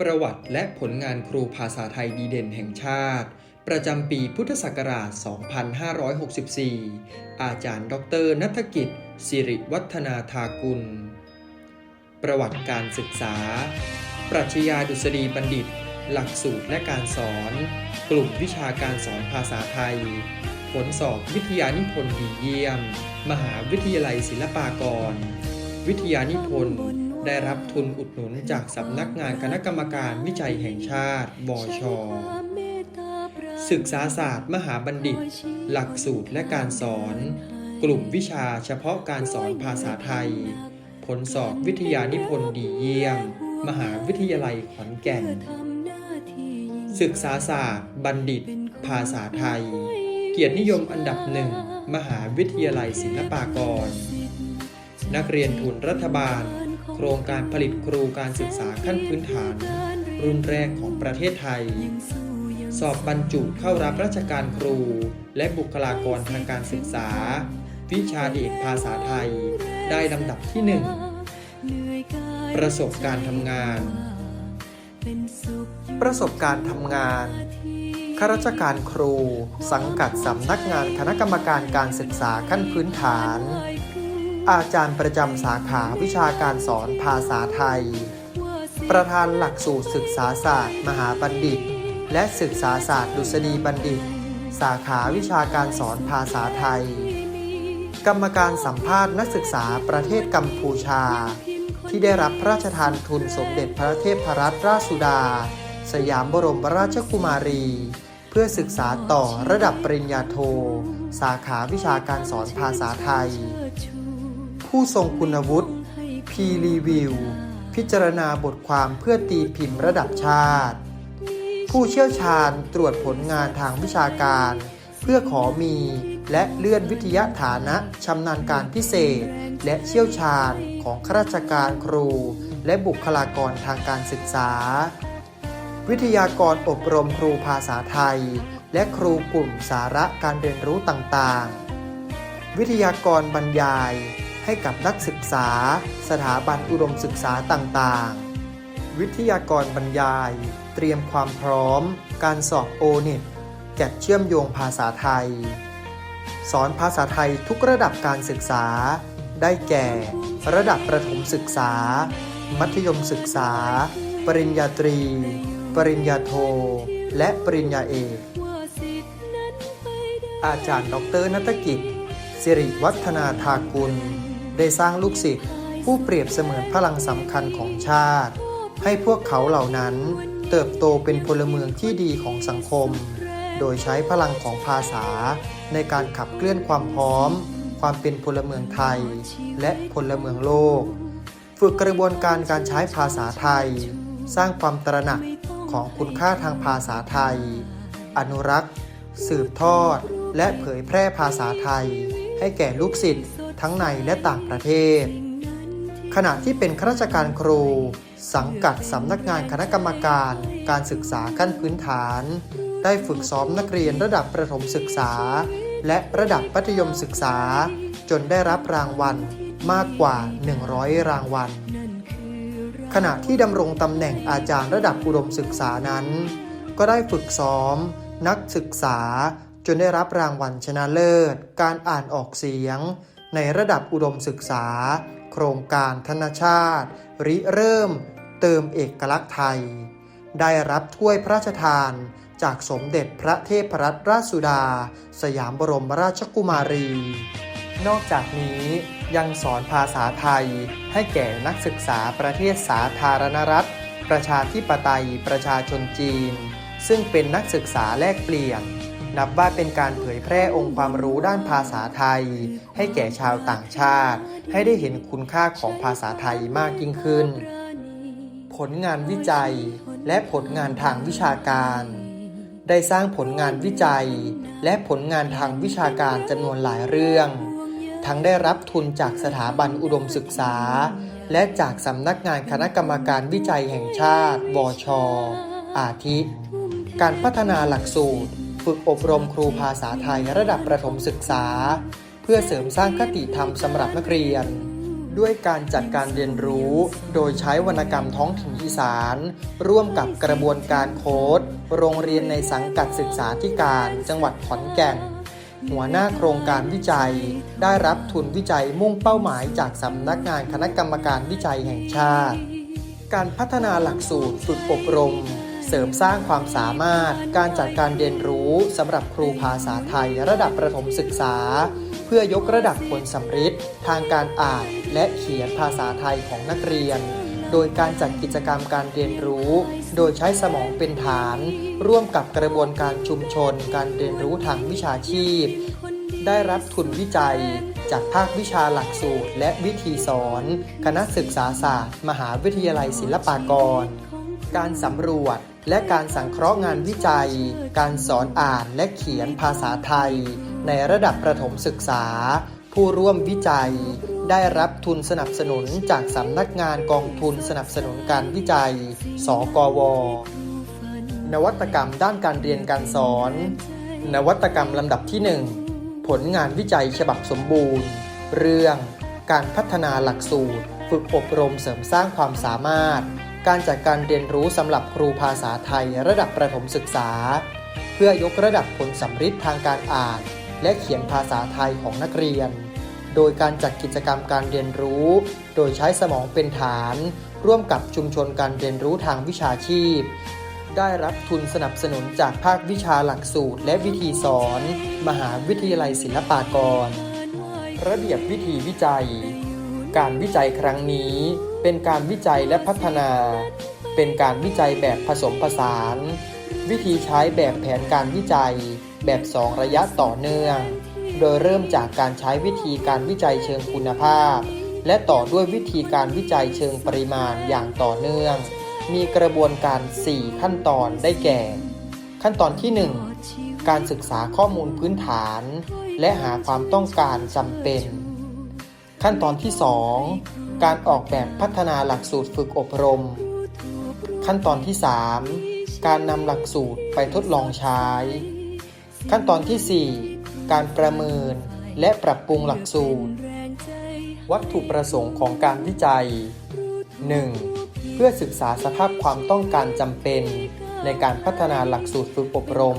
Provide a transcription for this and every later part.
ประวัติและผลงานครูภาษาไทยดีเด่นแห่งชาติ ประจำปีพุทธศักราช 2564 อาจารย์ ดรนัฐกิจ สิริวัฒนาธากุล ประวัติการศึกษา ปรัชญาดุษฎีบัณฑิต หลักสูตรและการสอน กลุ่มวิชาการสอนภาษาไทย ผลสอบวิทยานิพนธ์ดีเยี่ยม มหาวิทยาลัยศิลปากร วิทยานิพนธ์ ได้รับทุนอุดหนุนจากสำนักงานคณะกรรมการวิจัยแห่งชาติ บช ศึกษาศาสตร์มหาบัณฑิต หลักสูตรและการสอน กลุ่มวิชาเฉพาะการสอนภาษาไทย ผลสอบวิทยานิพนธ์ดีเยี่ยม มหาวิทยาลัยขอนแก่น ศึกษาศาสตร์ บัณฑิต ภาษาไทย เกียรตินิยมอันดับหนึ่ง มหาวิทยาลัยศิลปากร นักเรียนทุนรัฐบาล โครงการผลิตครูการศึกษาขั้นพื้นฐาน รุ่นแรกของประเทศไทย สอบบรรจุเข้ารับราชการครู และบุคลากรทางการศึกษา วิชาเอกภาษาไทย ได้ลำดับที่หนึ่งประสบการณ์ทำงาน ประสบการณ์ทำงานข้าราชการครู สังกัดสำนักงานคณะกรรมการการศึกษาขั้นพื้นฐาน อาจารย์ประจำสาขาวิชาการสอนภาษาไทย ประธานหลักสูตรศึกษาศาสตร์ มหาบัณฑิต และศึกษาศาสตร์ดุษฎีบัณฑิต สาขาวิชาการสอนภาษาไทย กรรมการสัมภาษณ์นักศึกษาประเทศกัมพูชา ที่ได้รับพระราชทานทุนสมเด็จพระเทพรัตนราชสุดา สยามบรมราชกุมารี เพื่อศึกษาต่อระดับปริญญาโท สาขาวิชาการสอนภาษาไทย ผู้ทรงคุณวุฒิพีรีวิว พิจารณาบทความเพื่อตีพิมพ์ระดับชาติ ผู้เชี่ยวชาญตรวจผลงานทางวิชาการ เพื่อขอมีและเลื่อนวิทยาฐานะชำนาญการพิเศษ และเชี่ยวชาญของข้าราชการครู และบุคลากรทางการศึกษา วิทยากรอบรมครูภาษาไทย และครูกลุ่มสาระการเรียนรู้ต่างๆ วิทยากรบรรยาย ให้กับนักศึกษา สถาบันอุดมศึกษาต่างๆ วิทยากรบรรยาย เตรียมความพร้อม การสอบโอเน็ตแกะเชื่อมโยงภาษาไทย สอนภาษาไทยทุกระดับการศึกษา ได้แก่ ระดับประถมศึกษา มัธยมศึกษา ปริญญาตรี ปริญญาโท และปริญญาเอกอาจารย์ดรนัฐกิจ สิริวัฒนาธากุล ได้สร้างลูกศิษย์ผู้เปรียบเสมือนพลังสำคัญของชาติ ให้พวกเขาเหล่านั้นเติบโตเป็นพลเมืองที่ดีของสังคม โดยใช้พลังของภาษา ในการขับเคลื่อนความพร้อม ความเป็นพลเมืองไทย และพลเมืองโลก ฝึกกระบวนการการใช้ภาษาไทย สร้างความตระหนักของคุณค่าทางภาษาไทย อนุรักษ์ สืบทอด และเผยแพร่ภาษาไทย ให้แก่ลูกศิษย์ ทั้งในและต่างประเทศ ขณะที่เป็นข้าราชการครู สังกัดสำนักงานคณะกรรมการ การศึกษาขั้นพื้นฐาน ได้ฝึกซ้อมนักเรียนระดับประถมศึกษา และระดับมัธยมศึกษา จนได้รับรางวัลมากกว่า 100 รางวัล ขณะที่ดำรงตำแหน่งอาจารย์ระดับอุดมศึกษานั้น ก็ได้ฝึกซ้อม นักศึกษาจนได้รับรางวัลชนะเลิศ การอ่านออกเสียง ในระดับอุดมศึกษา โครงการธนชาติ ริเริ่ม เติมเอกลักษณ์ไทย ได้รับถ้วยพระราชทาน จากสมเด็จพระเทพรัตนราชสุดา สยามบรมราชกุมารี นอกจากนี้ยังสอนภาษาไทยให้แก่นักศึกษาประเทศสาธารณรัฐ ประชาธิปไตยประชาชนจีน ซึ่งเป็นนักศึกษาแลกเปลี่ยน นับว่าเป็นการเผยแพร่องค์ความรู้ด้านภาษาไทย ให้แก่ชาวต่างชาติ ให้ได้เห็นคุณค่าของภาษาไทยมากยิ่งขึ้น ผลงานวิจัยและผลงานทางวิชาการ ได้สร้างผลงานวิจัย และผลงานทางวิชาการจำนวนหลายเรื่อง ทั้งได้รับทุนจากสถาบันอุดมศึกษา และจากสำนักงานคณะกรรมการวิจัยแห่งชาติวชอาทิ การพัฒนาหลักสูตร ฝึกอบรมครูภาษาไทยระดับประถมศึกษา เพื่อเสริมสร้างคติธรรมสำหรับนักเรียน ด้วยการจัดการเรียนรู้ โดยใช้วรรณกรรมท้องถิ่นอีสาน ร่วมกับกระบวนการโค้ดโรงเรียนในสังกัดศึกษาธิการ จังหวัดขอนแก่นหัวหน้าโครงการวิจัย ได้รับทุนวิจัยมุ่งเป้าหมายจากสำนักงานคณะกรรมการวิจัยแห่งชาติ การพัฒนาหลักสูตรฝึกอบรม เสริมสร้างความสามารถ การจัดการเรียนรู้สำหรับครูภาษาไทยระดับประถมศึกษา เพื่อยกระดับผลสำฤทธิ์ทางการอ่านและเขียนภาษาไทยของนักเรียน โดยการจัดกิจกรรมการเรียนรู้ โดยใช้สมองเป็นฐาน ร่วมกับกระบวนการชุมชน การเรียนรู้ทางวิชาชีพ ได้รับทุนวิจัยจากภาควิชาหลักสูตรและวิธีสอน คณะศึกษาศาสตร์ มหาวิทยาลัยศิลปากร การสำรวจ และการสังเคราะห์งานวิจัย การสอนอ่านและเขียนภาษาไทย ในระดับประถมศึกษา ผู้ร่วมวิจัย ได้รับทุนสนับสนุนจากสำนักงานกองทุนสนับสนุนการวิจัย สกว นวัตกรรมด้านการเรียนการสอน นวัตกรรมลำดับที่ 1 ผลงานวิจัยฉบับสมบูรณ์ เรื่องการพัฒนาหลักสูตร ฝึกอบรมเสริมสร้างความสามารถ การจัดการเรียนรู้สำหรับครูภาษาไทยระดับประถมศึกษา เพื่อยกระดับผลสำฤทธิ์ทางการอ่าน และเขียนภาษาไทยของนักเรียน โดยการจัดกิจกรรมการเรียนรู้ โดยใช้สมองเป็นฐาน ร่วมกับชุมชนการเรียนรู้ทางวิชาชีพ ได้รับทุนสนับสนุนจากภาควิชาหลักสูตร และวิธีสอน มหาวิทยาลัยศิลปากร ระเบียบวิธีวิจัย การวิจัยครั้งนี้ เป็นการวิจัยและพัฒนา เป็นการวิจัยแบบผสมผสาน วิธีใช้แบบแผนการวิจัย แบบสองระยะต่อเนื่อง โดยเริ่มจากการใช้วิธีการวิจัยเชิงคุณภาพ และต่อด้วยวิธีการวิจัยเชิงปริมาณอย่างต่อเนื่อง มีกระบวนการ 4 ขั้นตอนได้แก่ ขั้นตอนที่ 1 การศึกษาข้อมูลพื้นฐาน และหาความต้องการจำเป็น ขั้นตอนที่ 2 การออกแบบพัฒนาหลักสูตรฝึกอบรม ขั้นตอนที่ 3 การนำหลักสูตรไปทดลองใช้ ขั้นตอนที่ 4 การประเมินและปรับปรุงหลักสูตร วัตถุประสงค์ของการวิจัย 1. เพื่อศึกษาสภาพความต้องการจำเป็นในการพัฒนาหลักสูตรฝึกอบรม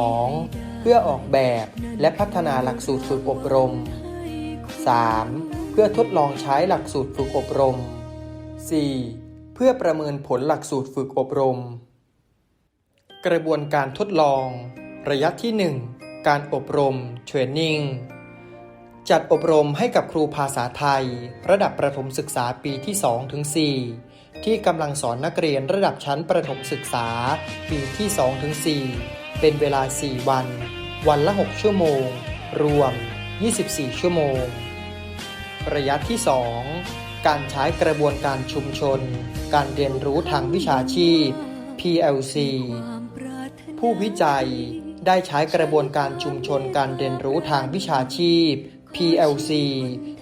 2. เพื่อออกแบบและพัฒนาหลักสูตรฝึกอบรม 3. เพื่อทดลองใช้หลักสูตรฝึกอบรม 4. เพื่อประเมินผลหลักสูตรฝึกอบรม กระบวนการทดลอง ระยะที่ 1 การอบรมเทรนนิ่งจัดอบรมให้กับครูภาษาไทย ระดับประถมศึกษาปีที่ 2 ถึง 4 ที่กำลังสอนนักเรียนระดับชั้นประถมศึกษา ปีที่ 2 ถึง 4 เป็นเวลา 4 วัน วันละ 6 ชั่วโมง รวม 24 ชั่วโมง ระยะที่ 2 การใช้กระบวนการชุมชน การเรียนรู้ทางวิชาชีพ PLC ผู้วิจัยได้ใช้กระบวนการชุมชนการเรียนรู้ทางวิชาชีพ PLC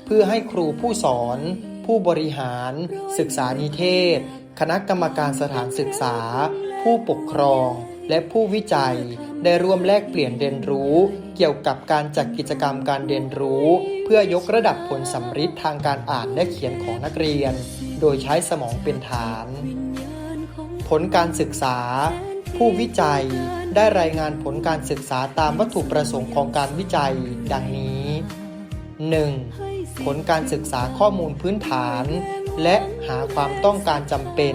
เพื่อให้ครูผู้สอน ผู้บริหาร ศึกษานิเทศ คณะกรรมการสถานศึกษา ผู้ปกครอง และผู้วิจัยได้ร่วมแลกเปลี่ยนเรียนรู้ เกี่ยวกับการจัดกิจกรรมการเรียนรู้ เพื่อยกระดับผลสำฤทธิ์ทางการอ่านและเขียนของนักเรียน โดยใช้สมองเป็นฐาน ผลการศึกษา ผู้วิจัยได้รายงานผลการศึกษาตามวัตถุประสงค์ของการวิจัย ดังนี้ 1. ผลการศึกษาข้อมูลพื้นฐาน และหาความต้องการจำเป็น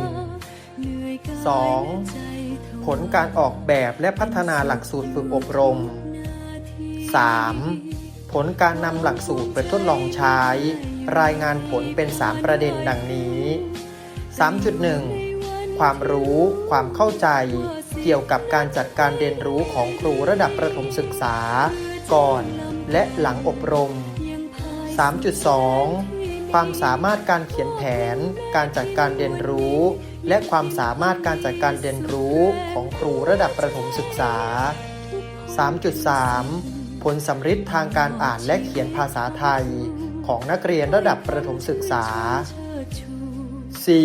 2. ผลการออกแบบและพัฒนาหลักสูตรฝึกอบรม 3. ผลการนำหลักสูตรไปทดลองใช้ รายงานผลเป็น 3 ประเด็นดังนี้ 3.1 ความรู้ ความเข้าใจ เกี่ยวกับการจัดการเรียนรู้ของครูระดับประถมศึกษา ก่อนและหลังอบรม 3.2 ความสามารถการเขียนแผน การจัดการเรียนรู้ และความสามารถการจัดการเรียนรู้ของครูระดับประถมศึกษา 3.3 ผลสำฤทธิ์ทางการอ่านและเขียนภาษาไทย ของนักเรียนระดับประถมศึกษา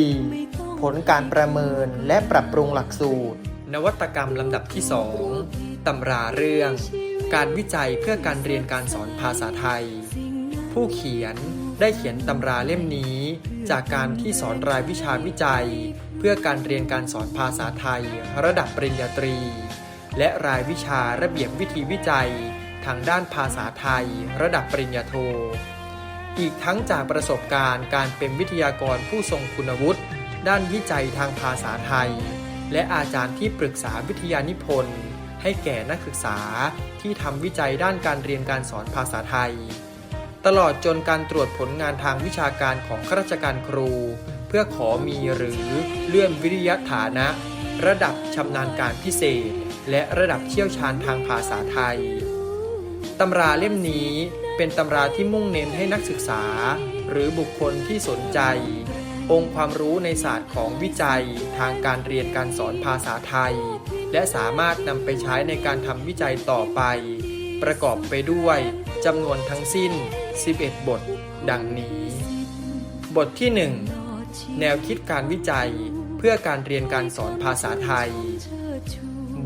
4. ผลการประเมินและปรับปรุงหลักสูตร นวัตกรรมลำดับที่ 2ตำราเรื่อง การวิจัยเพื่อการเรียนการสอนภาษาไทย ผู้เขียนได้เขียนตำราเล่มนี้ จากการที่สอนรายวิชาวิจัย เพื่อการเรียนการสอนภาษาไทย ระดับปริญญาตรี และรายวิชาระเบียบวิธีวิจัย ทางด้านภาษาไทย ระดับปริญญาโท อีกทั้งจากประสบการณ์การเป็นวิทยากรผู้ทรงคุณวุฒิ ด้านวิจัยทางภาษาไทย และอาจารย์ที่ปรึกษาวิทยานิพนธ์ ให้แก่นักศึกษาที่ทำวิจัยด้านการเรียนการสอนภาษาไทย ตลอดจนการตรวจผลงานทางวิชาการของข้าราชการครู เพื่อขอมีหรือเลื่อนวิทยฐานะ ระดับชำนาญการพิเศษ และระดับเชี่ยวชาญทางภาษาไทย ตำราเล่มนี้เป็นตำราที่มุ่งเน้นให้นักศึกษา หรือบุคคลที่สนใจ องค์ความรู้ในศาสตร์ของวิจัยทางการเรียนการสอนภาษาไทย และสามารถนำไปใช้ในการทำวิจัยต่อไป ประกอบไปด้วยจำนวนทั้งสิ้น 11 บท ดังนี้ บทที่ 1 แนวคิดการวิจัยเพื่อการเรียนการสอนภาษาไทย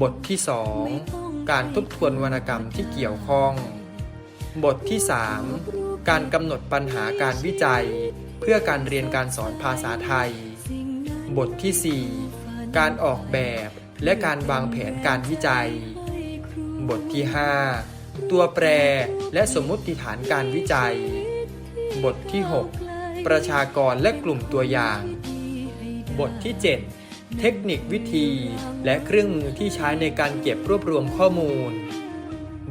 บทที่ 2 การทบทวนวรรณกรรมที่เกี่ยวข้อง บทที่ 3 การกำหนดปัญหาการวิจัย เพื่อการเรียนการสอนภาษาไทย บทที่ 4 การออกแบบและการวางแผนการวิจัย บทที่ 5 ตัวแปรและสมมุติฐานการวิจัย บทที่ 6 ประชากรและกลุ่มตัวอย่าง บทที่ 7 เทคนิควิธี และเครื่องมือที่ใช้ในการเก็บรวบรวมข้อมูล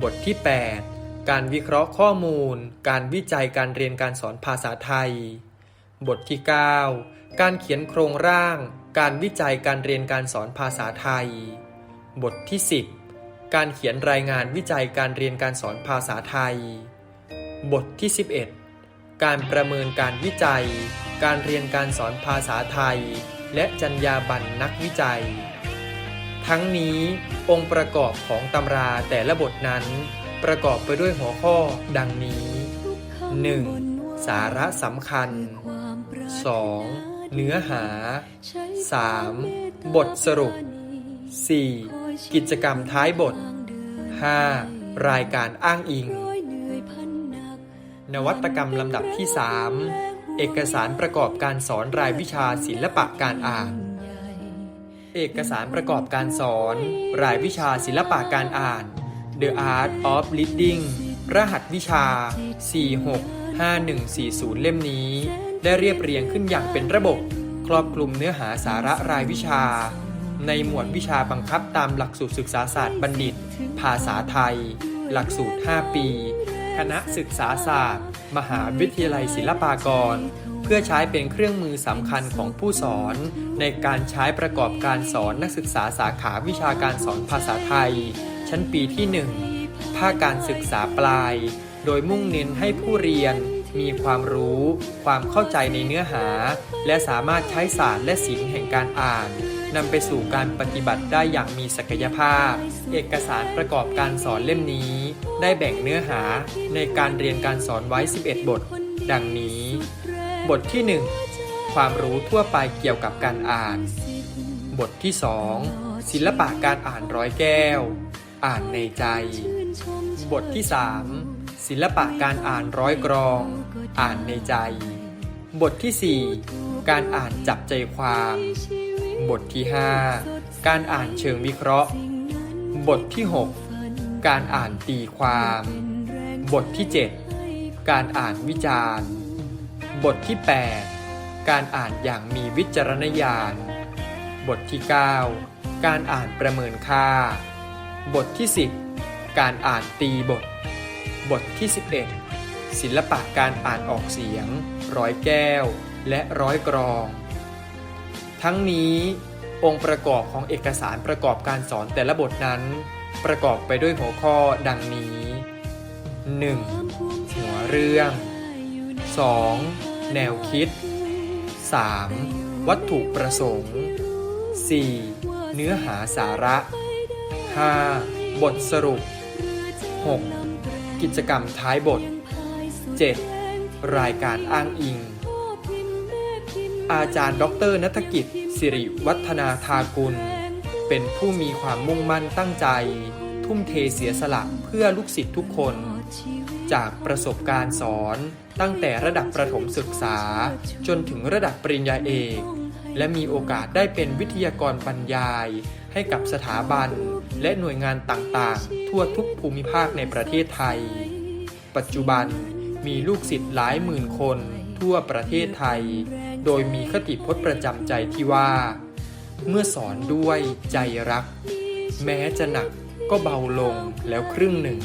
บทที่ 8 การวิเคราะห์ข้อมูล การวิจัยการเรียนการสอนภาษาไทย บทที่ 9 การเขียนโครงร่าง การวิจัยการเรียนการสอนภาษาไทย บทที่ 10 การเขียนรายงานวิจัยการเรียนการสอนภาษาไทย บทที่ 11 การประเมินการวิจัย การเรียนการสอนภาษาไทย และจรรยาบรรณนักวิจัย ทั้งนี้องค์ประกอบของตำราแต่ละบทนั้น ประกอบไปด้วยหัวข้อดังนี้ 1. สาระสำคัญ 2. เนื้อหา 3. บทสรุป 4. กิจกรรมท้ายบท 5. รายการอ้างอิง นวัตกรรมลำดับที่ 3 เอกสารประกอบการสอนรายวิชาศิลปะการอ่าน เอกสารประกอบการสอน รายวิชาศิลปะการอ่าน The Art of Reading รหัสวิชา 465140 เล่มนี้ ได้เรียบเรียงขึ้นอย่างเป็นระบบ ครอบคลุมเนื้อหาสาระรายวิชา ในหมวดวิชาบังคับตามหลักสูตรศึกษาศาสตร์บัณฑิต ภาษาไทย หลักสูตร 5 ปี คณะศึกษาศาสตร์ มหาวิทยาลัยศิลปากร เพื่อใช้เป็นเครื่องมือสำคัญของผู้สอน ในการใช้ประกอบการสอนนักศึกษาสาขาวิชาการสอนภาษาไทย ชั้นปีที่ 1 ภาคการศึกษาปลาย โดยมุ่งเน้นให้ผู้เรียนมีความรู้ ความเข้าใจในเนื้อหา และสามารถใช้ศาสตร์และศิลป์แห่งการอ่าน นำไปสู่การปฏิบัติได้อย่างมีศักยภาพ เอกสารประกอบการสอนเล่มนี้ ได้แบ่งเนื้อหาในการเรียนการสอนไว้ 11 บท ดังนี้ บทที่ 1 ความรู้ทั่วไปเกี่ยวกับการอ่าน บทที่ 2 ศิลปะการอ่านร้อยแก้ว อ่านในใจ บทที่ 3 ศิลปะการอ่านร้อยกรอง อ่านในใจ บทที่ 4 การอ่านจับใจความ บทที่ 5 การอ่านเชิงวิเคราะห์ บทที่ 6 การอ่านตีความ บทที่ 7 การอ่านวิจารณ์ บทที่ 8 การอ่านอย่างมีวิจารณญาณ บทที่ 9 การอ่านประเมินค่า บทที่ 10 การอ่านตีบท บทที่ 11 ศิลปะการอ่านออกเสียง ร้อยแก้ว และร้อยกรอง ทั้งนี้องค์ประกอบของเอกสารประกอบการสอนแต่ละบทนั้น ประกอบไปด้วยหัวข้อดังนี้ 1. หัวเรื่อง 2. แนวคิด 3. วัตถุประสงค์ 4. เนื้อหาสาระ 5. บทสรุป 6. กิจกรรมท้ายบท 7. รายการอ้างอิง อาจารย์ ดรนัฐกิจ สิริวัฒนาทากุล เป็นผู้มีความมุ่งมั่นตั้งใจ ทุ่มเทเสียสละเพื่อลูกศิษย์ทุกคน จากประสบการณ์สอนตั้งแต่ระดับประถมศึกษา จนถึงระดับปริญญาเอก และมีโอกาสได้เป็นวิทยากรบรรยาย ให้กับสถาบัน และหน่วยงานต่างๆ ทั่วทุกภูมิภาคในประเทศไทย ปัจจุบันมีลูกศิษย์หลายหมื่นคนทั่วประเทศไทย โดยมีคติพจน์ประจำใจที่ว่า เมื่อสอนด้วยใจรัก แม้จะหนักก็เบาลงแล้วครึ่งหนึ่ง